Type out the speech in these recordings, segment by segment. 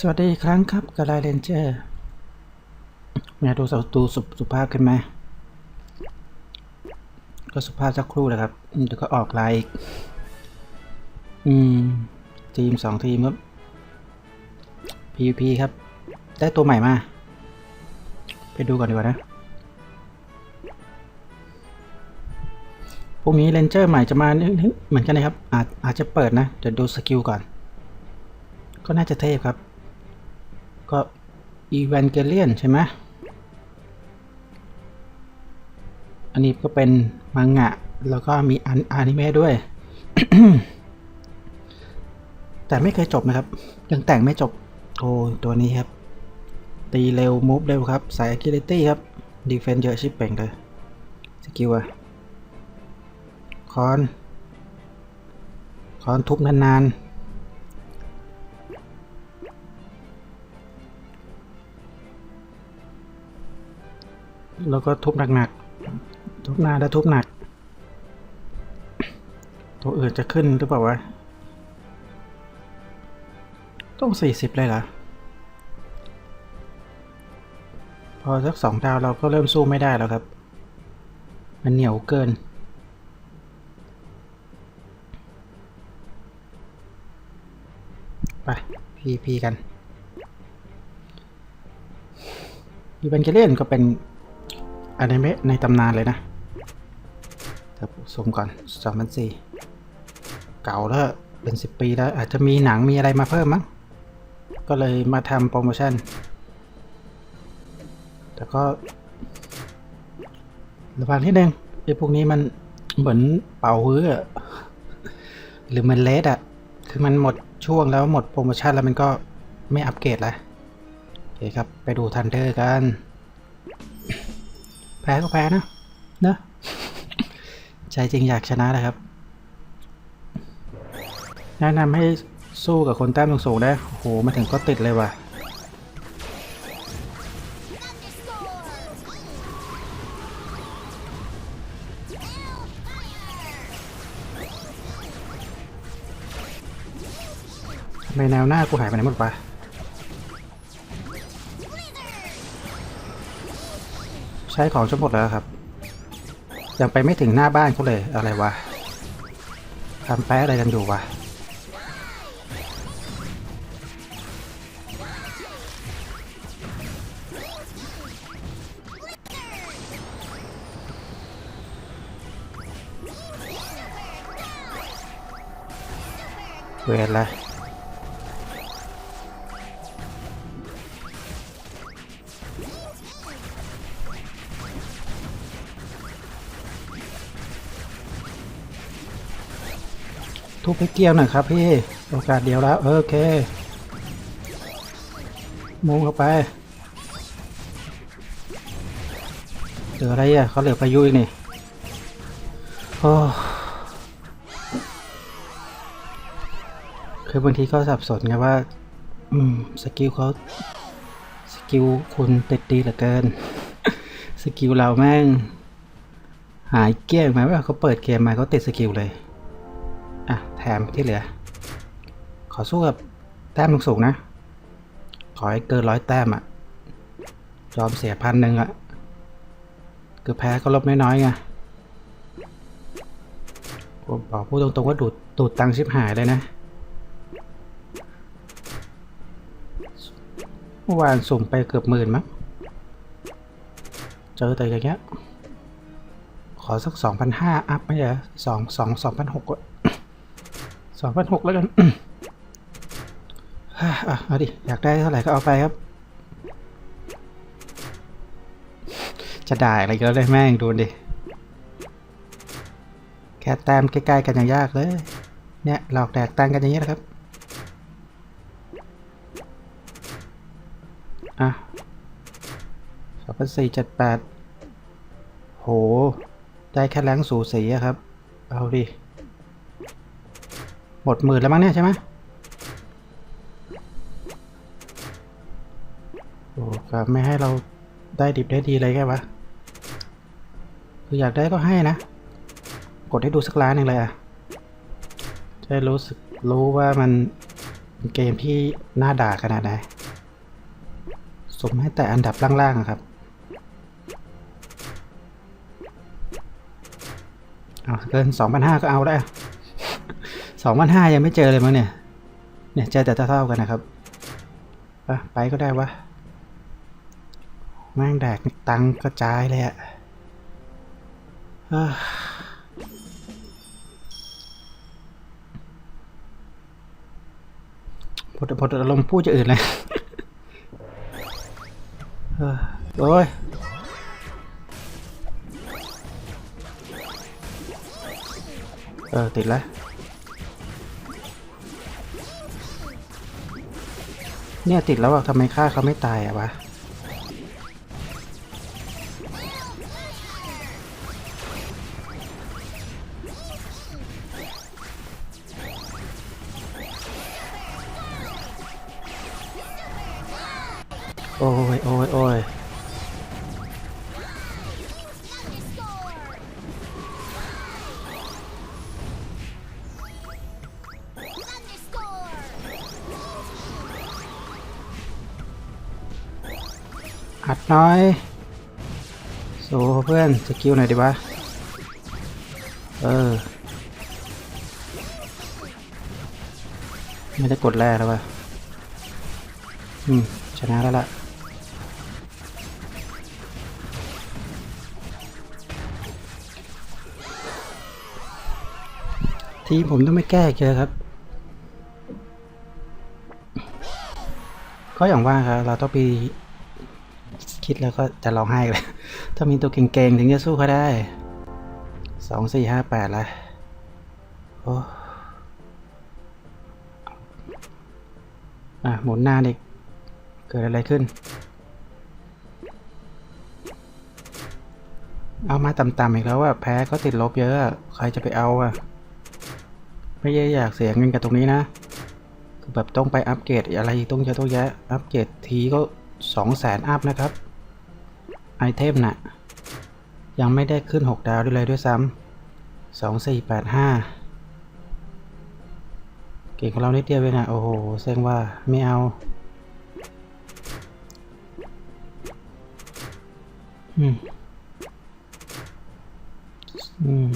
สวัสดีอีกครั้งครับกระไดเรนเจอร์แม่ดูสตูสุสภาพขึ้นไหมก็สุภาพสักครู่แหละครับเดี๋ยวก็ออกลายอีก อืม ทีมสองทีมครับ PVP ครับ ได้ตัวใหม่มา ไปดูก่อนดีกว่านะพรุ่งนี้เรนเจอร์ใหม่จะมาเหมือนกันนะครับ อาจอาจจะเปิดนะ เดี๋ยวดูสกิลก่อน ก็น่าจะเทพครับ ก็อีแวนเกเลียนใช่ไหมอันนี้ก็เป็นมังงะ แล้วก็มีอันอนิเมะด้วย แต่ไม่เคยจบนะครับ ยังแต่งไม่จบ โอ้ตัวนี้ครับ ตีเร็วมูฟเร็วครับ สาย agility ครับ ดีเฟนเยอะชิบเป่งเลย สกิลอะคอน คอนทุบนานๆ แล้วก็ทุบหนักๆทุบหน้าแล้วทุบหนัก ตัวอื่นจะขึ้นหรือเปล่าวะ ต้อง 40 เลยเหรอ พอสักสองดาวเราก็เริ่มสู้ไม่ได้แล้วครับ มันเหนียวเกินไปพีพีกันอีเวนเกเลียนก็เป็น อนิเมะในตำนานเลยนะแต่สมก่อน2004เก่าแล้วเป็น10ปีแล้ว อาจจะมีหนังมีอะไรมาเพิ่มมั้ง ก็เลยมาทำโปรโมชั่น แต่ก็ ระวังนิดนึงไอ้พวกนี้มันเหมือนเป่าฮื้อหรือมันเลสอะคือมันหมดช่วงแล้วหมดโปรโมชั่นแล้วมันก็ไม่อัปเกรดล้วโอเคครับ ไปดูทันเดอร์กัน แพ้ก็แพ้นะเนอะใจจริงอยากชนะนะครับ แนะนำให้สู้กับคนแต้มสูงได้โอ้โห มาถึงก็ติดเลยว่ะทำไมแนวหน้ากูหายไปไหนหมดปะ ใช้ของจนหมดแล้วครับ ยังไปไม่ถึงหน้าบ้านเขาเลยอะไรวะทำแป๊อะไรกันอยู่วะเวรละ ทุบไปเกี่ยวหน่อยครับพี่ โอกาสเดียวแล้ว โอเคมุงเข้าไปเหลืออะไรอะเขาเหลือพายุอีกนี่โอ้คือบางทีก็สับสนไงว่า อืม สกิลเขาสกิลคุณติดดีเหลือเกิน สกิลเราแม่ง หายเกลี้ยงไหมว่าเขาเปิดเกมมาเขาติดสกิลเลย แถมที่เหลือ ขอสู้กับแต้มสูงๆนะ ขอให้เกินร้อยแต้มอะยอมเสียพันหนึ่งอะคือแพ้ก็ลบน้อยๆไงผมบอกพูดตรงๆว่าดูดดูดตังค์ชิบหายเลยนะเมื่อวานสุ่มไปเกือบหมื่นมั้งเจอแต่อย่างเงี้ย ขอสักสองพันห้าอัพไม่ใช่สองสองสองพันหกส องพันหกแล้วกันอะเอาดิ อยากได้เท่าไหร่ก็เอาไปครับ จะด่าอะไรก็ได้แม่งดูดิ แค่แต้มใกล้ๆกันยังยากเลย เนี่ย หลอกแดกตังกันอย่างนี้นะครับ อะสองพันสี่เจ็ดแปดโห ได้แค่แรงสูสีอะครับ เอาดิ หมดหมื่นแล้วมั้งเนี่ยใช่ไหมโอ้ก็ไม่ให้เราได้ดิบได้ดีเลยแค่วะ คืออยากได้ก็ให้นะ กดให้ดูสักล้านหนึ่งเลยอะจะรู้สึกรู้ว่ามันเป็นเกมที่น่าด่าขนาดไหน สมให้แต่อันดับล่างๆอะครับ เอาเกินสองพันห้าก็เอาได้ สองพันห้ายังไม่เจอเลยมั้งเนี่ย เนี่ยเจอแต่เท่าๆกันนะครับไปไปก็ได้วะแม่งแดกตังกระจายเลยอะอ่าพดพดอารมณ์พูดจะอื่นเลยโอ้ยเออติดแล้ว เนี่ยติดแล้วอะทำไมฆ่าเขาไม่ตายอะวะโอ้ยโอ้ยโอ้ย น้อยโซเพื่อนสกิลหน่อยดีวะเออไม่ได้กดแรกแล้ววะอืม ชนะแล้วล่ะทีผมต้องไม่แก้อีกเยอครับ ก็อย่างว่าครับ เราต้องไป คิดแล้วก็จะร้องไห้เลย ถ้ามีตัวเก่งๆ ถึงจะสู้เขาได้สองสี่ห้าแปดละโอ้อะ หมุนหน้าเด็ก เกิดอะไรขึ้น เอามาต่ำๆอีกแล้วว่าแพ้ก็ติดลบเยอะ ใครจะไปเอาอะ ไม่ได้อยากเสียเงินกับตรงนี้นะ คือแบบต้องไปอัปเกรดอะไรต้องเยอะต้องแยะ อัปเกรดทีก็สองแสนอัพนะครับ เทมน่ะ ยังไม่ได้ขึ้น 6 ดาวด้วยเลยด้วยซ้ำสองสี่แปดห้าเก่งของเรานิดเดียวเองอะโอ้โหเซ็งว่าไม่เอา อืม อืม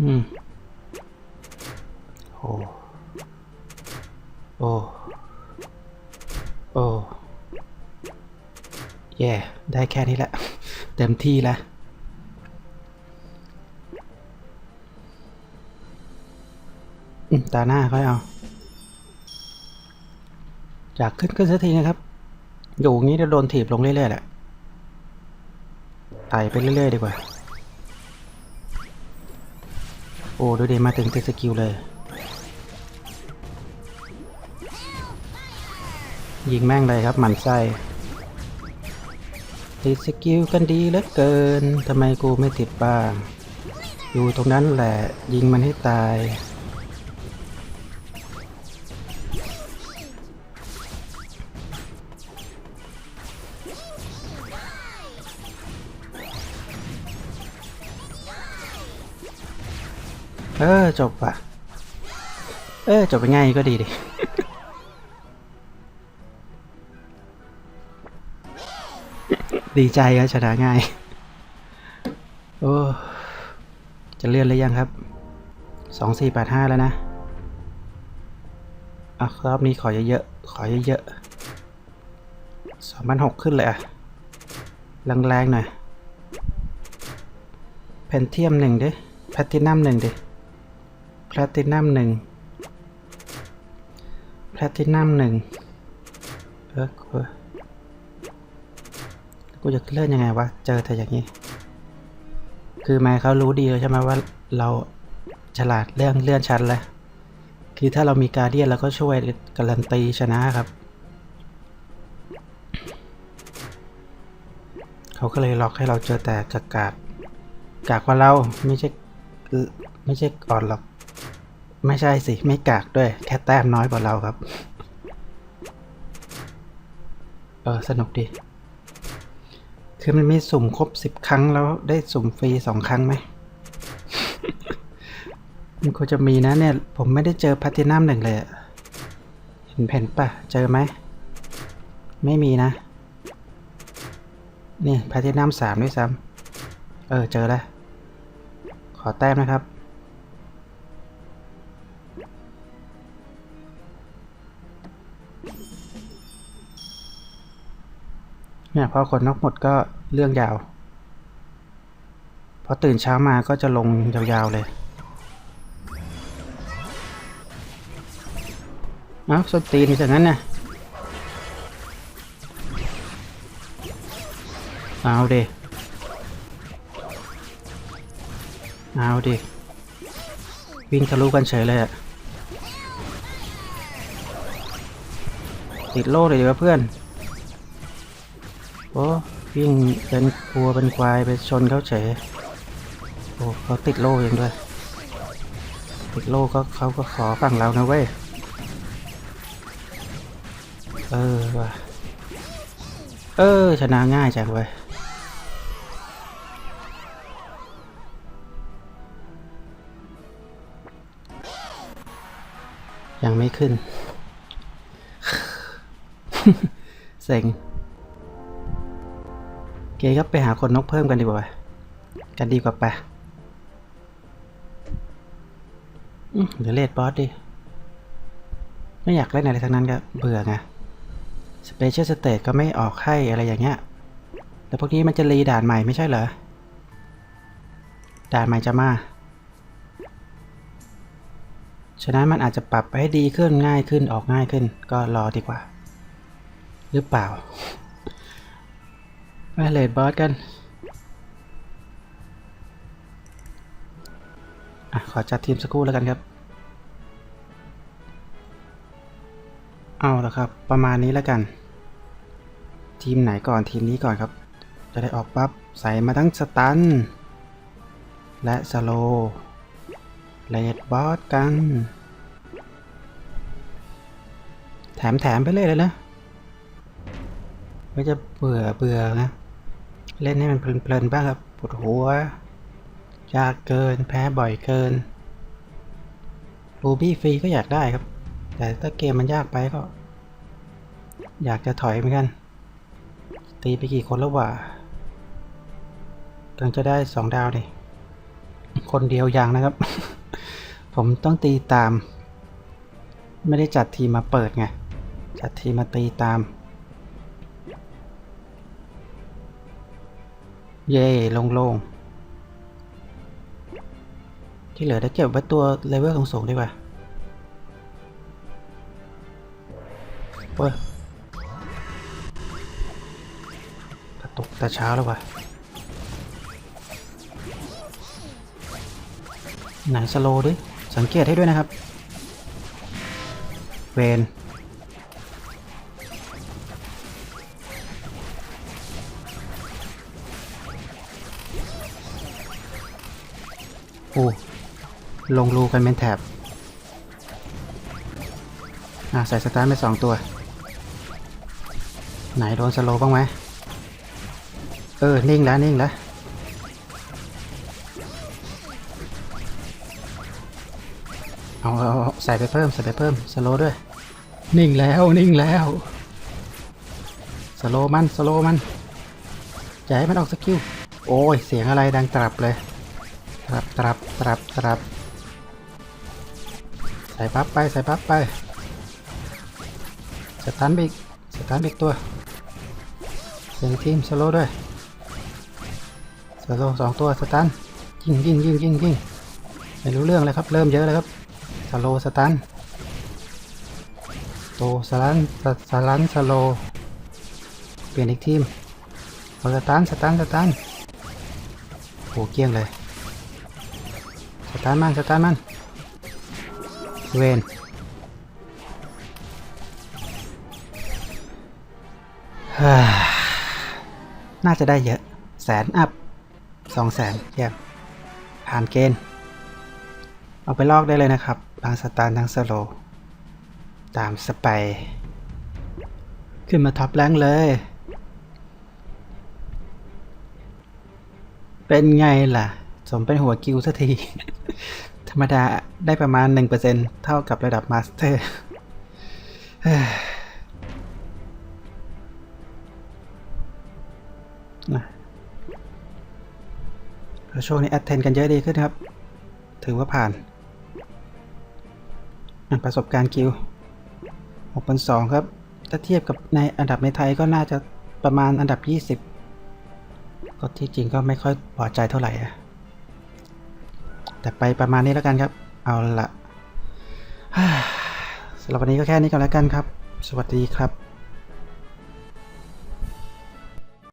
อืม โอ้ โอ้โอ้ แย่ ได้แค่นี้แหละ เต็มที่แล้วตาหน้าค่อยเอาอยากขึ้นขึ้นสักทีนะครับ อยู่อย่างนี้จะโดนถีบลงเรื่อยๆแหละไต่ไปเรื่อยๆดีกว่า โอ้ดูดิมาถึงติดสกิลเลย ยิงแม่งเลยครับหมันไส้ ติดสกิลกันดีเหลือเกินทำไมกูไม่ติดบ้างอยู่ตรงนั้นแหละยิงมันให้ตาย เออจบว่ะ เออจบไปง่ายก็ดีดิ ดีใจครับชนะง่าย โอ้ จะเลื่อนเลยยังครับ สองสี่แปดห้าแล้วนะอะรอบนี้ขอเยอะๆ ขอเยอะๆสองพันหกขึ้นเลยอะ แรงๆหน่อย เพนเทียมหนึ่งดิ แพตตินัมหนึ่งดิ แพลตินัมหนึ่ง แพลตินัมหนึ่งเออ กูจะเลื่อนยังไงวะ เจอแต่อย่างนี้ คือแม่เขารู้ดีแล้วใช่ไหมว่าเราฉลาดเรื่องเลื่อนชั้นแล้ว คือถ้าเรามีการเดียนเราก็ช่วยการันตีชนะครับ เขาก็เลยล็อกให้เราเจอแต่กากาดกากว่าเราไม่ใช่ไม่ใช่อ่อนหรอก ไม่ใช่สิ ไม่กากด้วย แค่แต้มน้อยกว่าเราครับ เออ สนุกดี คือมันมีสุ่มครบสิบครั้งแล้วได้สุ่มฟรีสองครั้งไหม มันควรจะมีนะเนี่ย ผมไม่ได้เจอแพลตินัมหนึ่งเลยเห็นแผ่นปะเจอไหม ไม่มีนะ นี่แพทินัมสามด้วยซ้ำเออ เจอแล้ว ขอแต้มนะครับ เนี่ยพอขนนกหมดก็เรื่องยาว พอตื่นเช้ามาก็จะลงยาวๆเลยเอ้าสตีนจากนั้นนะเอาดิเอาดิวิ่งทะลุกันเฉยเลยอะติดโล่เลยดีกว่าเพื่อน โอ้วิ่งเป็นวัวเป็นควายไปชนเขาเฉยโอ้เขาติดโล่เองด้วย ติดโล่ก็เขาก็ขอฝั่งเรานะเว้ย เออว่ะเออ ชนะง่ายจังเว้ยยังไม่ขึ้น เซ็ง เกครับไปหาคนนกเพิ่มกันดีกว่า กันดีกว่าไปะอืมเลดบอสดิ ไม่อยากเล่นอะไรทั้งนั้นก็เบื่อไงสเปเชียลสเตทก็ไม่ออกให้อะไรอย่างเงี้ยแต่พวกนี้มันจะรีด่านใหม่ไม่ใช่เหรอ ด่านใหม่จะมา ฉะนั้นมันอาจจะปรับให้ดีขึ้นง่ายขึ้นออกง่ายขึ้นก็รอดีกว่า หรือเปล่า มาเลดบอสกันอขอจัดทีมสักครู่แล้วกันครับ เอาละครับ ประมาณนี้แล้วกัน ทีมไหนก่อนทีมนี้ก่อนครับ จะได้ออกปั๊บใส่มาทั้งสตัน และสโลเลดบอสกัน แถมแถมไปเลยเลยนะ ไม่จะเบื่อเบื่อนะ เล่นให้มันเพลินๆบ้างครับปวดหัวยากเกินแพ้บ่อยเกินรูบี้ฟรีก็อยากได้ครับ แต่ถ้าเกมมันยากไปก็ อยากจะถอยเหมือนกัน ตีไปกี่คนแล้ววะกำลังจะได้สองดาวดิคนเดียวยังนะครับ ผมต้องตีตาม ไม่ได้จัดทีมมาเปิดไง จัดทีมมาตีตาม เย่โล่งๆ ที่เหลือได้เก็บไว้ตัวเลเวลสูงๆดีกว่าโอ้ยกระตุกแต่เช้าแล้วว่ะไหนสโลดิ สังเกตให้ด้วยนะครับ เวน โอ้ลงรูกันเป็นแถบอะใส่สตาร์ทไปสองตัว ไหนโดนสโลบ้างไหมเออ นิ่งแล้ว นิ่งแล้ว เอาเอาใส่ไปเพิ่ม ใส่ไปเพิ่ม สโลด้วย นิ่งแล้ว นิ่งแล้ว สโลมัน สโลมันอย่าให้มันออกสกิล โอ้ย เสียงอะไรดังตรับเลย รับตรับตรับตรับใส่ปั๊บไปใส่ปั๊บไปสตันไปอีกสตันไปอีกตัวเสียงทีมสโลด้วยสโลสองตัวสตันยิงยิงยิงยิงยิงไม่รู้เรื่องเลยครับ เริ่มเยอะเลยครับสโลสตันโตสลันสสลันสโลเปลี่ยนอีกทีมเอาสตันสตันสตันโหเกี้ยงเลย สตันมันสตันมันเวนฮ่าน่าจะได้เยอะ แสนอัพสองแสนเยี่ยมผ่านเกณฑ์ เอาไปลอกได้เลยนะครับทั้งสตาร์ทั้งสโล ตามสไป ขึ้นมาท็อปแรงเลย เป็นไงล่ะ สมเป็นหัวกิวสักที ธรรมดาได้ประมาณ 1%เท่ากับระดับมาสเตอร์นะช่วงนี้แอดเทนกันเยอะดีขึ้นครับ ถือว่าผ่าน ประสบการณ์คิว6 2 0 0ครับ ถ้าเทียบกับในอันดับในไทยก็น่าจะประมาณอันดับ 20 ก็ที่จริงก็ไม่ค่อยพอใจเท่าไหร่อะ แต่ไปประมาณนี้แล้วกันครับ เอาละสำหรับวันนี้ก็แค่นี้ก่อนแล้วกันครับ สวัสดีครับ